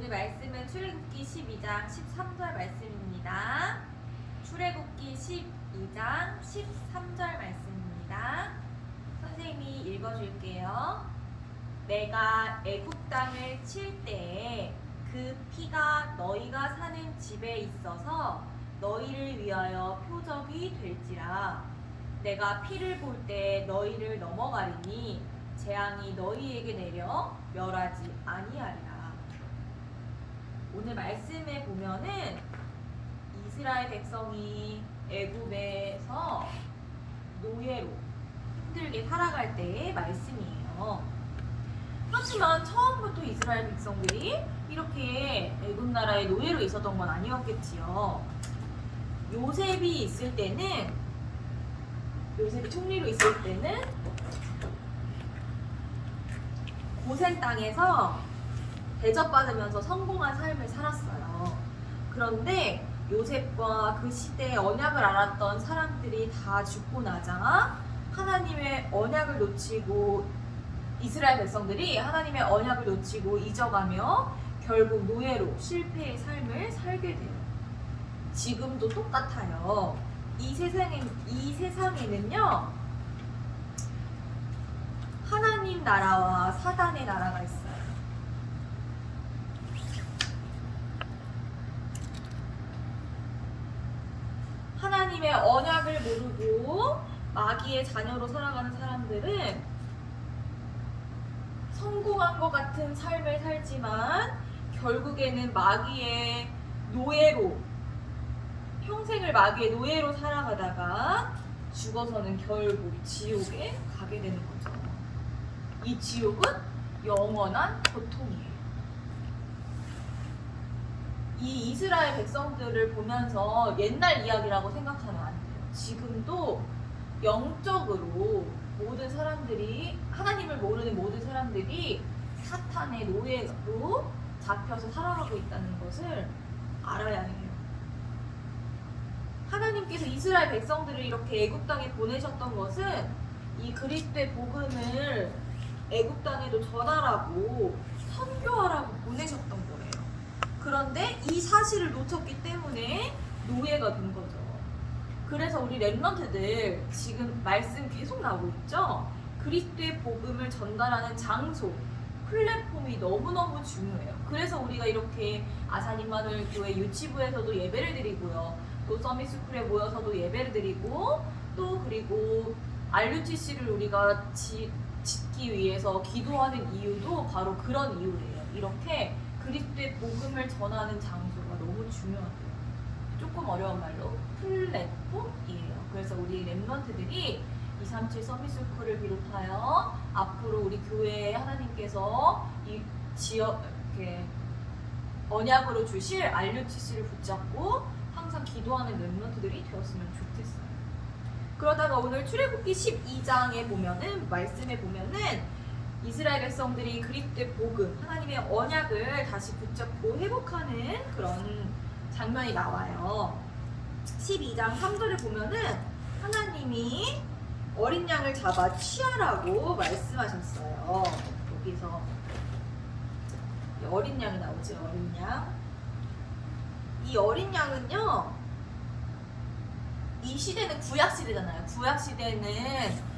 오늘 말씀은 출애굽기 12장 13절 말씀입니다. 출애굽기 12장 13절 말씀입니다. 선생님이 읽어줄게요. 내가 애굽 땅을 칠 때에 그 피가 너희가 사는 집에 있어서 너희를 위하여 표적이 될지라. 내가 피를 볼 때 너희를 넘어가리니 재앙이 너희에게 내려 멸하지 아니하리라. 오늘 말씀에 보면은 이스라엘 백성이 애굽에서 노예로 힘들게 살아갈 때의 말씀이에요. 하지만 처음부터 이스라엘 백성들이 이렇게 애굽 나라의 노예로 있었던 건 아니었겠지요. 요셉이 있을 때는 요셉이 총리로 있을 때는 고센 땅에서 대접받으면서 성공한 삶을 살았어요. 그런데 요셉과 그 시대의 언약을 알았던 사람들이 다 죽고 나자 하나님의 언약을 놓치고 이스라엘 백성들이 하나님의 언약을 놓치고 잊어가며 결국 노예로 실패의 삶을 살게 돼요. 지금도 똑같아요. 이 세상에 이 세상에는요 하나님 나라와 사단의 나라가 있어요. 하나님의 언약을 모르고 마귀의 자녀로 살아가는 사람들은 성공한 것 같은 삶을 살지만 결국에는 마귀의 노예로 평생을 마귀의 노예로 살아가다가 죽어서는 결국 지옥에 가게 되는 거죠. 이 지옥은 영원한 고통이에요. 이 이스라엘 백성들을 보면서 옛날 이야기라고 생각하면 안 돼요. 지금도 영적으로 모든 사람들이 하나님을 모르는 모든 사람들이 사탄의 노예로 잡혀서 살아가고 있다는 것을 알아야 해요. 하나님께서 이스라엘 백성들을 이렇게 애굽 땅에 보내셨던 것은 이 그리스도의 복음을 애굽 땅에도 전하라고 선교하라고 보내셨던. 그런데 이 사실을 놓쳤기 때문에 노예가 된 거죠. 그래서 우리 랩런트들 지금 말씀 계속 나오고 있죠. 그리스도의 복음을 전달하는 장소, 플랫폼이 너무너무 중요해요. 그래서 우리가 이렇게 아산임마누엘 교회 유치부에서도 예배를 드리고요. 또 서밋스쿨에 모여서도 예배를 드리고 또 그리고 RUTC를 우리가 지, 짓기 위해서 기도하는 이유도 바로 그런 이유예요. 이렇게 그리스도의 복음을 전하는 장소가 너무 중요하대요. 조금 어려운 말로 플랫폼이에요. 그래서 우리 랩런트들이 237 서밋스쿨을 비롯하여 앞으로 우리 교회에 하나님께서 이 지역 이렇게 언약으로 주실 RUTC를 붙잡고 항상 기도하는 랩런트들이 되었으면 좋겠어요. 그러다가 오늘 출애굽기 12장에 보면은 말씀에 보면은 이스라엘 백성들이 그리스도의 복음, 하나님의 언약을 다시 붙잡고 회복하는 그런 장면이 나와요. 12장 3절을 보면은 하나님이 어린 양을 잡아 취하라고 말씀하셨어요. 여기서 이 어린 양이 나오죠, 어린 양. 이 어린 양은요, 이 시대는 구약 시대잖아요. 구약 시대는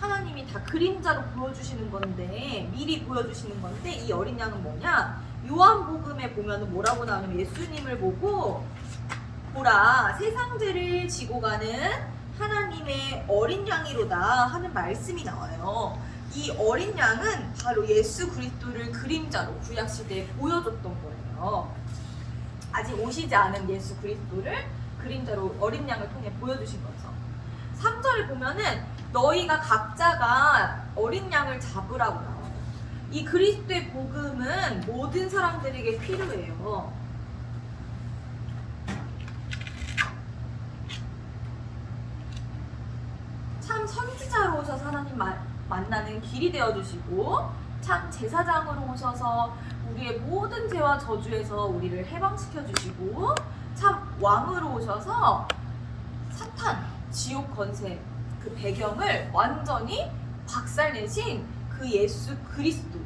하나님이 다 그림자로 보여주시는 건데 미리 보여주시는 건데 이 어린 양은 뭐냐? 요한복음에 보면은 뭐라고 나오냐면 예수님을 보고 보라 세상 죄를 지고 가는 하나님의 어린 양이로다 하는 말씀이 나와요. 이 어린 양은 바로 예수 그리스도를 그림자로 구약 시대에 보여줬던 거예요. 아직 오시지 않은 예수 그리스도를 그림자로 어린 양을 통해 보여주신 거죠. 3절을 보면은 너희가 각자가 어린 양을 잡으라고. 이 그리스도의 복음은 모든 사람들에게 필요해요. 참 선지자로 오셔서 하나님 마- 만나는 길이 되어 주시고 참 제사장으로 오셔서 우리의 모든 죄와 저주에서 우리를 해방시켜 주시고 참 왕으로 오셔서 사탄 지옥 권세 그 배경을 완전히 박살내신 그 예수 그리스도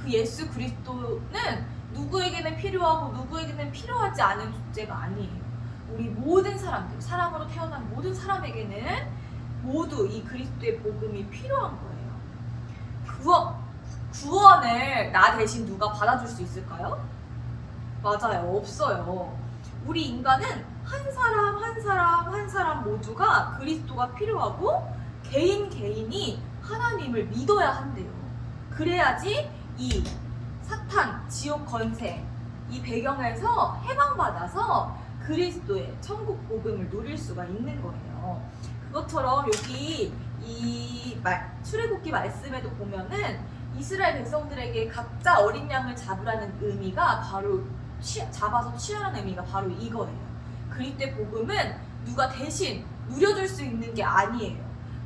그 예수 그리스도는 누구에게는 필요하고 누구에게는 필요하지 않은 존재가 아니에요. 우리 모든 사람들, 사람으로 태어난 모든 사람에게는 모두 이 그리스도의 복음이 필요한 거예요. 구원, 구원을 나 대신 누가 받아줄 수 있을까요? 맞아요. 없어요. 우리 인간은 한 사람, 한 사람, 한 사람 모두가 그리스도가 필요하고 개인 개인이 하나님을 믿어야 한대요. 그래야지 이 사탄, 지옥 건세, 이 배경에서 해방받아서 그리스도의 천국 복음을 누릴 수가 있는 거예요. 그것처럼 여기 이 말, 출애굽기 말씀에도 보면은 이스라엘 백성들에게 각자 어린 양을 잡으라는 의미가 바로 취- 잡아서 취하라는 의미가 바로 이거예요. 그리스도의 복음은 누가 대신 누려줄 수 있는 게 아니에요.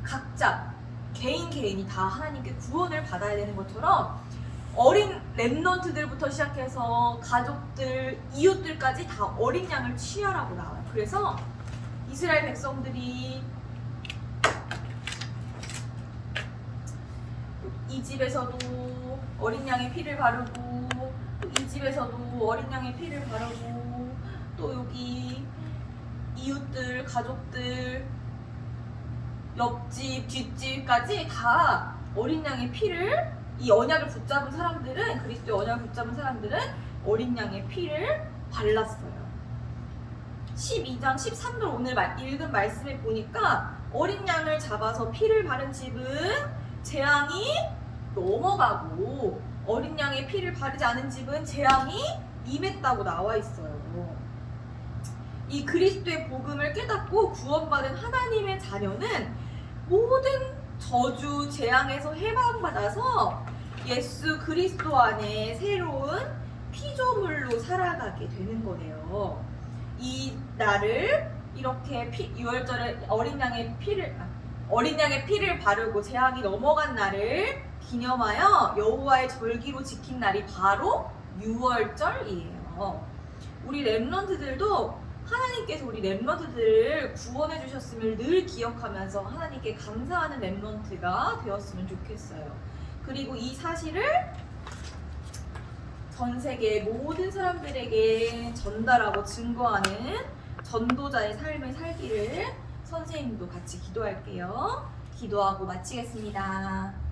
각자 개인 개인이 다 하나님께 구원을 받아야 되는 것처럼 어린 랩런트들부터 시작해서 가족들, 이웃들까지 다 어린 양을 취하라고 나와요. 그래서 이스라엘 백성들이 이 집에서도 어린 양의 피를 바르고 또 이 집에서도 어린 양의 피를 바르고 또 여기 이웃들, 가족들, 옆집, 뒷집까지 다 어린 양의 피를 이 언약을 붙잡은 사람들은 그리스도의 언약을 붙잡은 사람들은 어린 양의 피를 발랐어요. 12장 13절 오늘 말- 읽은 말씀에 보니까 어린 양을 잡아서 피를 바른 집은 재앙이 넘어가고 어린 양의 피를 바르지 않은 집은 재앙이 임했다고 나와 있어요. 이 그리스도의 복음을 깨닫고 구원받은 하나님의 자녀는 모든 저주 재앙에서 해방받아서 예수 그리스도 안에 새로운 피조물로 살아가게 되는 거예요. 이 날을 이렇게 피, 6월절에 어린 양의 피를 아, 어린 양의 피를 바르고 재앙이 넘어간 날을 기념하여 여호와의 절기로 지킨 날이 바로 6월절이에요. 우리 렘런트들도 하나님께서 우리 렘런트들을 구원해 주셨음을 늘 기억하면서 하나님께 감사하는 렘런트가 되었으면 좋겠어요. 그리고 이 사실을 전 세계 모든 사람들에게 전달하고 증거하는 전도자의 삶을 살기를 선생님도 같이 기도할게요. 기도하고 마치겠습니다.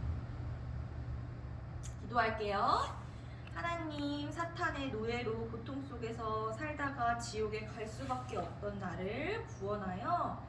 기도할게요. 하나님, 사탄의 노예로 고통 속에서 살다가 지옥에 갈 수밖에 없던 나를 구원하여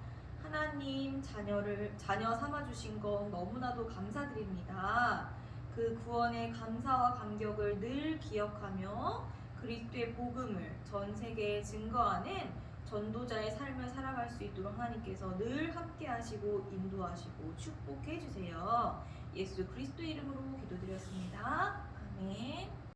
하나님 자녀를 자녀 삼아 주신 것 너무나도 감사드립니다. 그 구원의 감사와 감격을 늘 기억하며 그리스도의 복음을 전 세계에 증거하는 전도자의 삶을 살아갈 수 있도록 하나님께서 늘 함께 하시고 인도하시고 축복해 주세요. 예수 그리스도 이름으로 기도드렸습니다. 아멘.